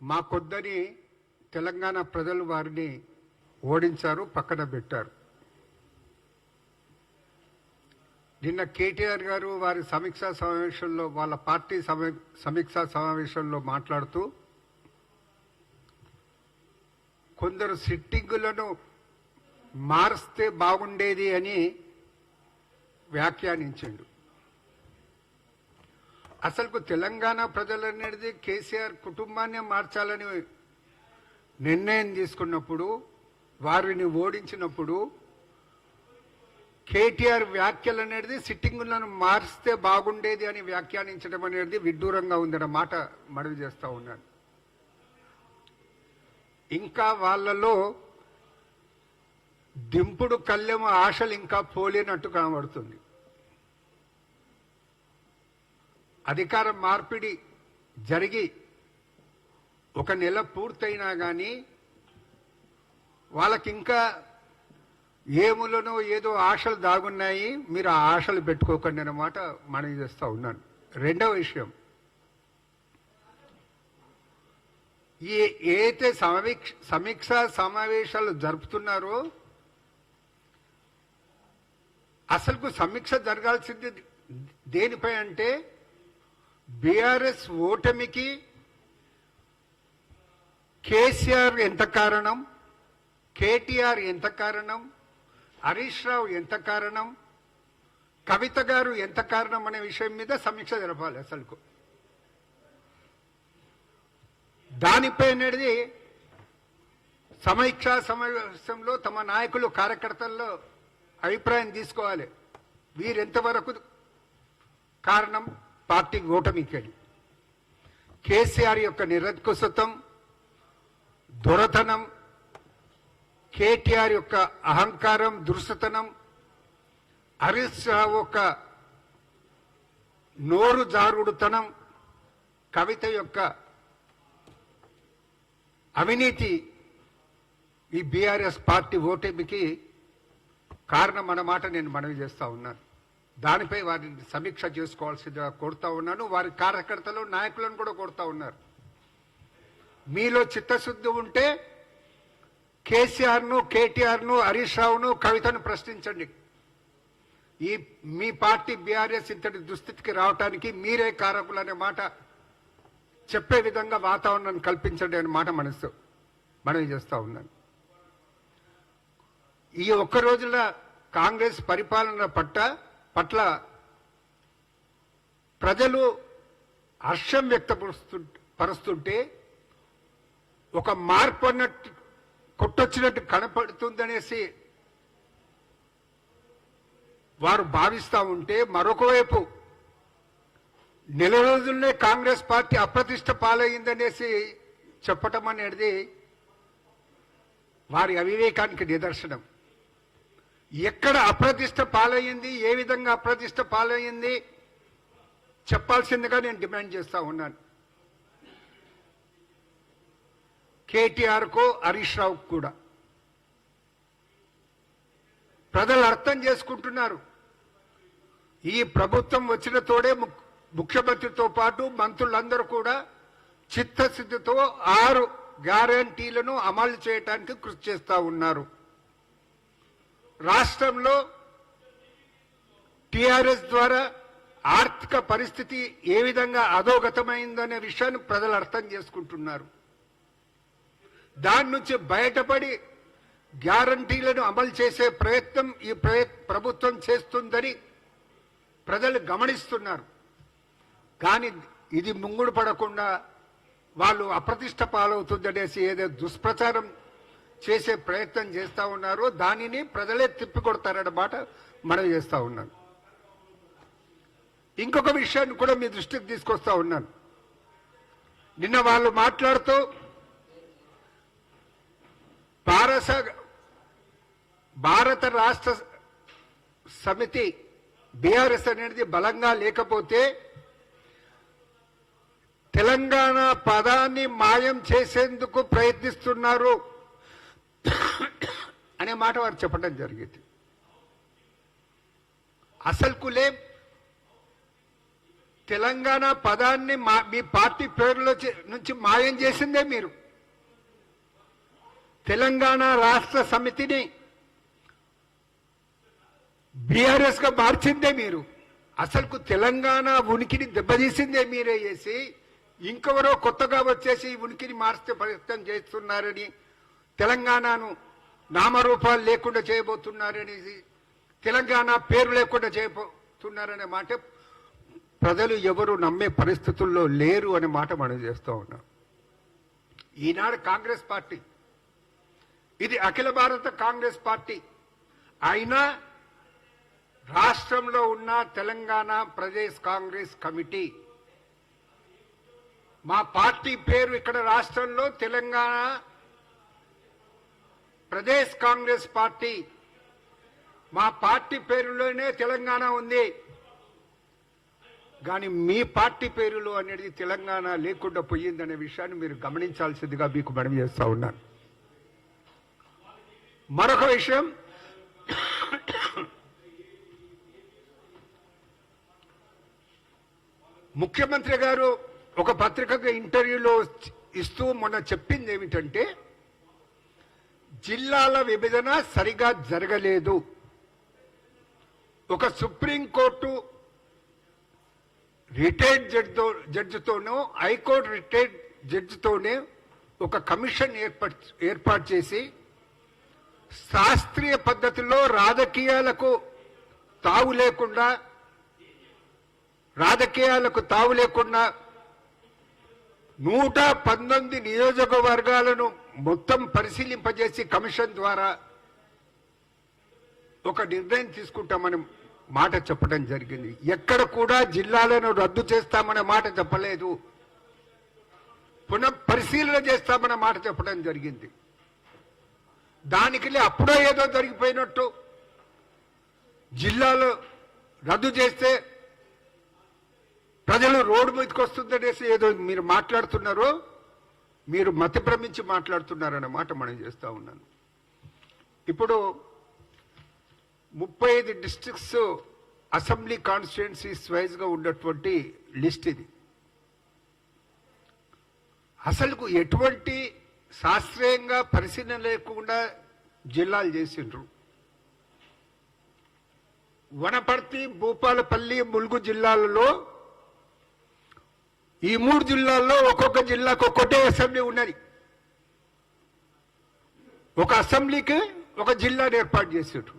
మా కొద్దని తెలంగాణ ప్రజలు వారిని ఓడించారు పక్కన పెట్టారు. నిన్న కేటీఆర్ గారు వారి సమీక్షా సమావేశంలో వాళ్ళ పార్టీ సమీక్షా సమావేశంలో మాట్లాడుతూ కొందరు సిట్టింగులను మారిస్తే బాగుండేది అని వ్యాఖ్యానించిండు. అసలు తెలంగాణ ప్రజలనేది కేసీఆర్ కుటుంబాన్ని మార్చాలని నిర్ణయం తీసుకున్నప్పుడు వారిని ఓడించినప్పుడు కేటీఆర్ వ్యాఖ్యలు అనేది సిట్టింగులను మార్స్తే బాగుండేది అని వ్యాఖ్యానించడం అనేది విడ్డూరంగా ఉందన్న మాట మనవి చేస్తూ ఉన్నాను. ఇంకా వాళ్ళలో దింపుడు కళ్ళెము ఆశలు ఇంకా పోలేనట్టు కనబడుతుంది. అధికార మార్పిడి జరిగి ఒక నెల పూర్తయినా కానీ వాళ్ళకి ఇంకా ఏదో ఆశలు దాగున్నాయి మీరు ఆ ఆశలు పెట్టుకోకండి అన్నమాట మనం చేస్తూ ఉన్నాను. రెండవ విషయం. ఈ ఏదైతే సమీక్ష సమీక్ష సమావేశాలు జరుపుతున్నారో అసలు సమీక్ష జరగాల్సింది దేనిపై అంటే బీఆర్ఎస్ ఓటమికి కేసీఆర్ ఎంత కారణం? కేటీఆర్ ఎంత కారణం? హరీష్ రావు ఎంత కారణం? కవిత గారు ఎంత కారణం అనే విషయం మీద సమీక్ష జరపాలి అసలుకు. దానిపై అనేది సమీక్షా సమావేశంలో తమ నాయకులు కార్యకర్తల్లో అభిప్రాయం తీసుకోవాలి. వీరెంతవరకు కారణం? పార్టీ ఓటమికి కేసీఆర్ యొక్క నిరంకుశత్వం దొరతనం కేటీఆర్ యొక్క అహంకారం దురుసతనం హరీష్ షా యొక్క నోరు జారుడుతనం కవిత యొక్క అవినీతి ఈ బీఆర్ఎస్ పార్టీ ఓటమికి కారణం అన్నమాట నేను మనవి చేస్తా ఉన్నాను. దానిపై వారిని సమీక్ష చేసుకోవాల్సిందిగా కోరుతా ఉన్నాను. వారి కార్యకర్తలు నాయకులను కూడా కోరుతా ఉన్నారు. మీలో చిత్తశుద్ధి ఉంటే కేసీఆర్ను కేటీఆర్ను హరీష్ రావును కవితను ప్రశ్నించండి. ఈ మీ పార్టీ బీఆర్ఎస్ ఇంతటి దుస్థితికి రావటానికి మీరే కారకులు అనే మాట చెప్పే విధంగా వాతావరణాన్ని కల్పించండి అనే మాట మనసు మనవి చేస్తూ ఉన్నాను. ఈ ఒక్క రోజుల కాంగ్రెస్ పరిపాలన పట్ల పట్ల ప్రజలు హర్షం వ్యక్తపరుస్తు పరుస్తుంటే ఒక మార్పు అన్నట్టు కొట్టొచ్చినట్టు కనపడుతుందనేసి వారు భావిస్తూ ఉంటే మరొక వైపు నెల రోజుల్నే కాంగ్రెస్ పార్టీ అప్రతిష్ట పాలయ్యిందనేసి చెప్పటం అనేది వారి అవివేకానికి నిదర్శనం. ఎక్కడ అప్రతిష్ట పాలయ్యింది ఏ విధంగా అప్రతిష్ట పాలయ్యింది చెప్పాల్సిందిగా నేను డిమాండ్ చేస్తా ఉన్నాను. కేటీఆర్కు హరీష్ రావుకు కూడా. ప్రజలు అర్థం చేసుకుంటున్నారు. ఈ ప్రభుత్వం వచ్చిన తోడే ముక్- ముఖ్యమంత్రితో పాటు మంత్రులందరూ కూడా చిత్తశుద్ధితో ఆరు గ్యారంటీలను అమలు చేయడానికి కృషి చేస్తూ ఉన్నారు. రాష్ట్రంలో టిఆర్ఎస్ ద్వారా ఆర్థిక పరిస్థితి ఏ విధంగా అధోగతమైందనే విషయాన్ని ప్రజలు అర్థం చేసుకుంటున్నారు. దాని నుంచి బయటపడి గ్యారంటీలను అమలు చేసే ప్రయత్నం ఈ ప్రభుత్వం చేస్తుందని ప్రజలు గమనిస్తున్నారు. కానీ ఇది ముంగుడు పడకుండా వాళ్ళు అప్రతిష్ట పాలవుతుందనేసి ఏదో దుష్ప్రచారం చేసే ప్రయత్నం చేస్తూ ఉన్నారు. దానిని ప్రజలే తిప్పికొడతారన్నమాట మనం చేస్తూ ఉన్నాను ఇంకొక విషయాన్ని కూడా మీ దృష్టికి తీసుకొస్తా ఉన్నాను నిన్న వాళ్ళు మాట్లాడుతూ భారత భారత రాష్ట్ర సమితి బీఆర్ఎస్ అనేది బలంగా లేకపోతే తెలంగాణ పదాన్ని మాయం చేసేందుకు ప్రయత్నిస్తున్నారు. అనే మాట వారు చెప్పడం జరిగింది. అసలుకులే తెలంగాణ పదాన్ని మా మీ పార్టీ పేరులో నుంచి మాయం చేసిందే మీరు. తెలంగాణ రాష్ట్ర సమితిని బీఆర్ఎస్గా మార్చిందే మీరు. అసలుకు తెలంగాణ ఉనికిని దెబ్బతీసిందే మీరే చేసి ఇంకెవరో కొత్తగా వచ్చేసి ఉనికిని మార్చే ప్రయత్నం చేస్తున్నారని తెలంగాణను నామరూపాలు లేకుండా చేయబోతున్నారనేది తెలంగాణ పేరు లేకుండా చేయబోతున్నారనే మాట ప్రజలు ఎవరు నమ్మే పరిస్థితుల్లో లేరు అనే మాట మనం చేస్తూ ఉన్నాం. ఈనాడు కాంగ్రెస్ పార్టీ ఇది అఖిల భారత కాంగ్రెస్ పార్టీ. అయినా రాష్ట్రంలో ఉన్న తెలంగాణ ప్రదేశ్ కాంగ్రెస్ కమిటీ మా పార్టీ పేరు ఇక్కడ రాష్ట్రంలో తెలంగాణ ప్రదేశ్ కాంగ్రెస్ పార్టీ మా పార్టీ పేరులోనే తెలంగాణ ఉంది. కానీ మీ పార్టీ పేరులో అనేది తెలంగాణ లేకుండా పోయిందనే విషయాన్ని మీరు గమనించాల్సిందిగా మీకు మనం చేస్తా ఉన్నాను. మరొక విషయం. ముఖ్యమంత్రి గారు ఒక పత్రికకు ఇంటర్వ్యూలో ఇస్తూ మొన్న చెప్పింది ఏమిటంటే జిల్లాల విభజన సరిగా జరగలేదు. ఒక సుప్రీంకోర్టు రిటైర్డ్ జడ్జితో జడ్జితోనూ హైకోర్టు రిటైర్డ్ జడ్జితోనే ఒక కమిషన్ ఏర్పాటు ఏర్పాటు చేసి శాస్త్రీయ పద్ధతిలో రాజకీయాలకు తావు లేకుండా రాజకీయాలకు తావు లేకుండా నూట పంతొమ్మిది నియోజకవర్గాలను మొత్తం పరిశీలింపజేసి కమిషన్ ద్వారా ఒక నిర్ణయం తీసుకుంటామని మాట చెప్పడం జరిగింది. ఎక్కడ కూడా జిల్లాలను రద్దు చేస్తామనే మాట చెప్పలేదు. పునః పరిశీలన చేస్తామనే మాట చెప్పడం జరిగింది. దానికి అప్పుడో ఏదో జరిగిపోయినట్టు. జిల్లాలో రద్దు చేస్తే ప్రజలు రోడ్డు మీదకి వస్తుందనేసి ఏదో మీరు మాట్లాడుతున్నారో మీరు మతి భ్రమించి మాట మనం చేస్తూ ఉన్నాను. ఇప్పుడు ముప్పై ఐదు డిస్ట్రిక్ట్స్ అసెంబ్లీ కాన్స్టిట్యున్సీస్ వైజ్గా ఉన్నటువంటి లిస్ట్ ఇది. అసలుకు ఎటువంటి శాస్త్రీయంగా పరిశీలన లేకుండా జిల్లాలు చేసిండ్రు. వనపర్తి భూపాలపల్లి ములుగు జిల్లాలలో ఈ మూడు జిల్లాల్లో ఒక్కొక్క జిల్లాకు ఒక్కొక్కటే అసెంబ్లీ ఉన్నది. ఒక అసెంబ్లీకి ఒక జిల్లాను ఏర్పాటు చేసిండ్రు.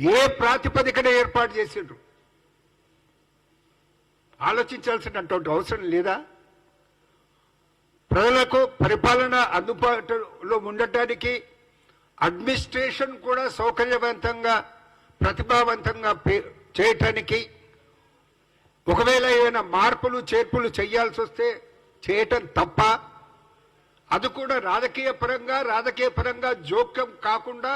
ఏ ప్రాతిపదికన ఏర్పాటు చేసిండ్రు? ఆలోచించాల్సినటువంటి అవసరం లేదా? ప్రజలకు పరిపాలన అందుబాటులో ఉండటానికి అడ్మినిస్ట్రేషన్ కూడా సౌకర్యవంతంగా ప్రతిభావంతంగా పే- చేయటానికి ఒకవేళ ఏమైనా మార్పులు చేర్పులు చేయాల్సి వస్తే చేయటం తప్ప అది కూడా రాజకీయ పరంగా రాజకీయ పరంగా జోక్యం కాకుండా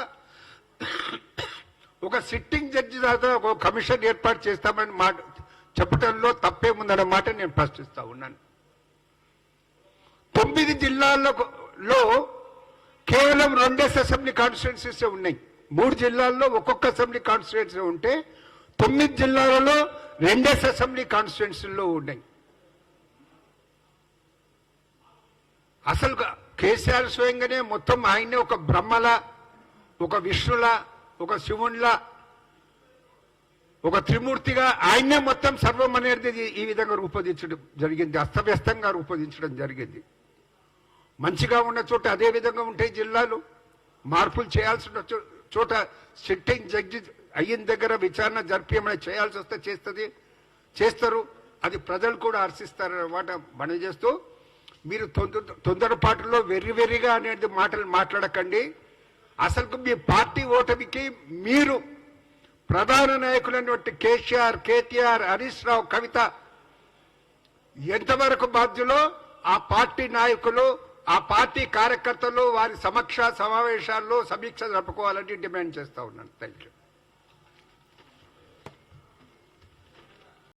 ఒక సిట్టింగ్ జడ్జి దాకా ఒక కమిషన్ ఏర్పాటు చేస్తామని మాట చెప్పడంలో తప్పేముందన్న మాట నేను ప్రశ్నిస్తా ఉన్నాను. తొమ్మిది జిల్లాల్లో కేవలం రెండేసి అసెంబ్లీ కాన్స్టిట్యున్సీస్ ఉన్నాయి. మూడు జిల్లాల్లో ఒక్కొక్క అసెంబ్లీ కాన్స్టిట్యున్సీ ఉంటే తొమ్మిది జిల్లాలలో రెండేస్ అసెంబ్లీ కాన్స్టిట్యున్సీల్లో ఉన్నాయి. అసలు కేసీఆర్ స్వయంగానే మొత్తం ఆయన్నే ఒక బ్రహ్మల ఒక విష్ణుల ఒక శివునిలా ఒక త్రిమూర్తిగా ఆయన్నే మొత్తం సర్వం అనేది ఈ విధంగా రూపొందించడం జరిగింది అస్తవ్యస్తంగా రూపొందించడం జరిగింది. మంచిగా ఉన్న చోట అదే విధంగా ఉంటాయి జిల్లాలు. మార్పులు చేయాల్సిన చో- చోట సిట్టింగ్ జడ్జి అయిన దగ్గర విచారణ జరిపి ఏమైనా చేయాల్సి వస్తే చేస్తుంది? చేస్తారు. అది ప్రజలు కూడా హర్షిస్తారన్నమాట మనం చేస్తూ మీరు తొందర తొందరపాటులో వెర్రి వెర్రిగా అనేది మాటలు మాట్లాడకండి. అసలు మీ పార్టీ ఓటమికి మీరు ప్రధాన నాయకులైనటువంటి కేసీఆర్ కేటీఆర్ హరీష్ రావు కవిత ఎంతవరకు బాధ్యులో? ఆ పార్టీ నాయకులు ఆ పార్టీ కార్యకర్తలు వారి సమక్ష సమావేశాల్లో సమీక్ష జరుపుకోవాలని డిమాండ్ చేస్తా ఉన్నాను. Thank you